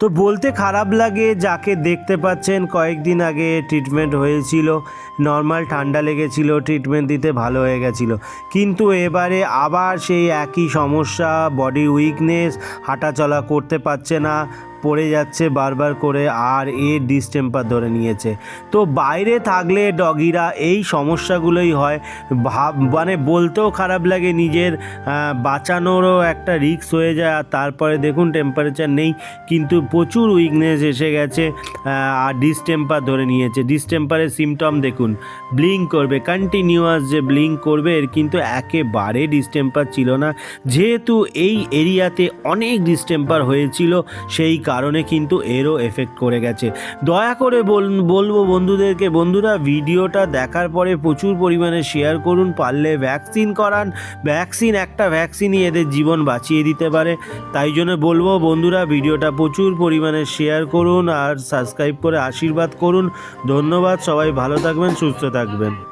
তো বলতে খারাপ লাগে যাকে দেখতে পাচ্ছেন, কয়েকদিন আগে ট্রিটমেন্ট হয়েছিল নর্মাল ঠান্ডা লেগেছিল ট্রিটমেন্ট দিতে ভালো হয়ে গেছিল। কিন্তু এবারে আবার সেই একই সমস্যা বডি উইকনেস হাঁটাচলা করতে পারছে না পড়ে যাচ্ছে বারবার করে আর এ ডিসটেম্পার ধরে নিয়েছে। তো বাইরে থাকলে ডগিরা এই সমস্যাগুলোই হয়। ভাব মানে বলতেও খারাপ লাগে নিজের বাঁচানোরও একটা রিস্ক হয়ে যায় আর তারপরে দেখুন টেম্পারেচার নেই, কিন্তু প্রচুর উইকনেস এসে গেছে আর ডিস্টেম্পার ধরে নিয়েছে। ডিসটেম্পারের সিমটম দেখুন ব্লিঙ্ক করবে কন্টিনিউয়াস যে ব্লিঙ্ক করবে, এর কিন্তু একেবারে ডিস্টেম্পার ছিল না। যেহেতু এই এরিয়াতে অনেক ডিস্টেম্পার হয়েছিল, সেই কারণে কিন্তু এরও এফেক্ট করে গেছে। দয়া করে বল- বলব বন্ধুদেরকে, বন্ধুরা, ভিডিওটা দেখার পরে প্রচুর পরিমাণে শেয়ার করুন, পারলে ভ্যাকসিন করান। ভ্যাকসিন একটা ভ্যাকসিনই এদের জীবন বাঁচিয়ে দিতে পারে। তাই জন্য বলব বন্ধুরা, ভিডিওটা প্রচুর পরিমাণে শেয়ার করুন আর সাবস্ক্রাইব করে আশীর্বাদ করুন। ধন্যবাদ, সবাই ভালো থাকবেন, সুস্থ থাকবেন।